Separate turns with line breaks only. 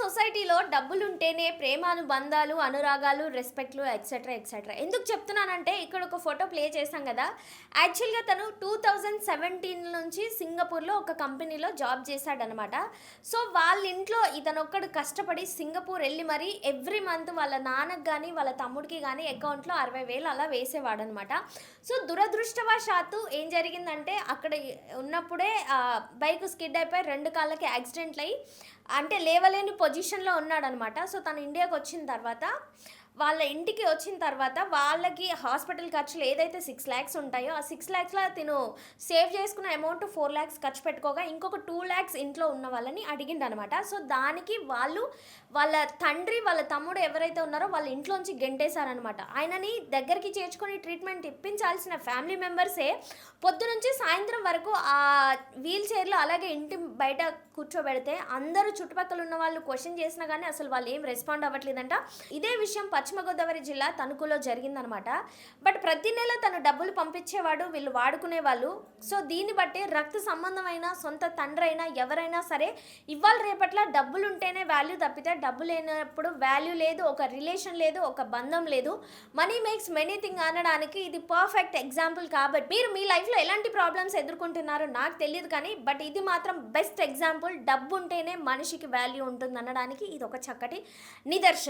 సొసైటీలో డబ్బులు ఉంటేనే ప్రేమానుబంధాలు అనురాగాలు రెస్పెక్ట్లు ఎక్సెట్రా ఎక్సెట్రా ఎందుకు చెప్తున్నానంటే ఇక్కడ ఒక ఫోటో ప్లే చేశాం కదా. యాక్చువల్గా తను టూ థౌజండ్ సెవెంటీన్ నుంచి సింగపూర్లో ఒక కంపెనీలో జాబ్ చేశాడనమాట. సో వాళ్ళ ఇంట్లో ఇతను ఒక్కడు కష్టపడి సింగపూర్ వెళ్ళి మరీ ఎవ్రీ మంత్ వాళ్ళ నాన్నకు కానీ వాళ్ళ తమ్ముడికి కానీ అకౌంట్లో అరవై వేలు అలా వేసేవాడనమాట. సో దురదృష్టవశాత్తు ఏం జరిగిందంటే అక్కడ ఉన్నప్పుడే బైక్ స్కిడ్ అయిపోయి రెండు కాళ్ళకి యాక్సిడెంట్లు అయ్యి అంటే లేవలేని పొజిషన్లో ఉన్నాడనమాట. సో తను ఇండియాకి వచ్చిన తర్వాత వాళ్ళ ఇంటికి వచ్చిన తర్వాత వాళ్ళకి హాస్పిటల్ ఖర్చులు ఏదైతే సిక్స్ ల్యాక్స్ ఉంటాయో ఆ సిక్స్ ల్యాక్స్లో తిను సేవ్ చేసుకున్న అమౌంట్ ఫోర్ ల్యాక్స్ ఖర్చు పెట్టుకోగా ఇంకొక టూ ల్యాక్స్ ఇంట్లో ఉన్న వాళ్ళని అడిగిండనమాట. సో దానికి వాళ్ళు వాళ్ళ తండ్రి వాళ్ళ తమ్ముడు ఎవరైతే ఉన్నారో వాళ్ళ ఇంట్లోంచి గెంటేశారనమాట. ఆయనని దగ్గరికి చేర్చుకొని ట్రీట్మెంట్ ఇప్పించాల్సిన ఫ్యామిలీ మెంబర్సే పొద్దునుంచి సాయంత్రం వరకు ఆ వీల్ చైర్లో అలాగే ఇంటి బయట కూర్చోబెడితే అందరూ చుట్టుపక్కల ఉన్న వాళ్ళు క్వశ్చన్ చేసినా కానీ అసలు వాళ్ళు ఏం రెస్పాండ్ అవ్వట్లేదంట. ఇదే విషయం పశ్చిమ గోదావరి జిల్లా తణుకులో జరిగిందనమాట బట్ ప్రతి నెల తను డబ్బులు పంపించేవాడు వీళ్ళు వాడుకునే వాళ్ళు. సో దీన్ని బట్టి రక్త సంబంధమైన సొంత తండ్రి అయినా ఎవరైనా సరే ఇవాళ రేపట్ల డబ్బులు ఉంటేనే వాల్యూ తప్పితే డబ్బు లేనప్పుడు వాల్యూ లేదు ఒక రిలేషన్ లేదు ఒక బంధం లేదు. మనీ మేక్స్ మెనీ థింగ్ అనడానికి ఇది పర్ఫెక్ట్ ఎగ్జాంపుల్ కాబట్టి మీరు మీ లైఫ్లో ఎలాంటి ప్రాబ్లమ్స్ ఎదుర్కొంటున్నారో నాకు తెలియదు కానీ బట్ ఇది మాత్రం బెస్ట్ ఎగ్జాంపుల్. డబ్బు ఉంటేనే మనిషికి వాల్యూ ఉంటుంది అనడానికి ఇది ఒక చక్కటి నిదర్శనం.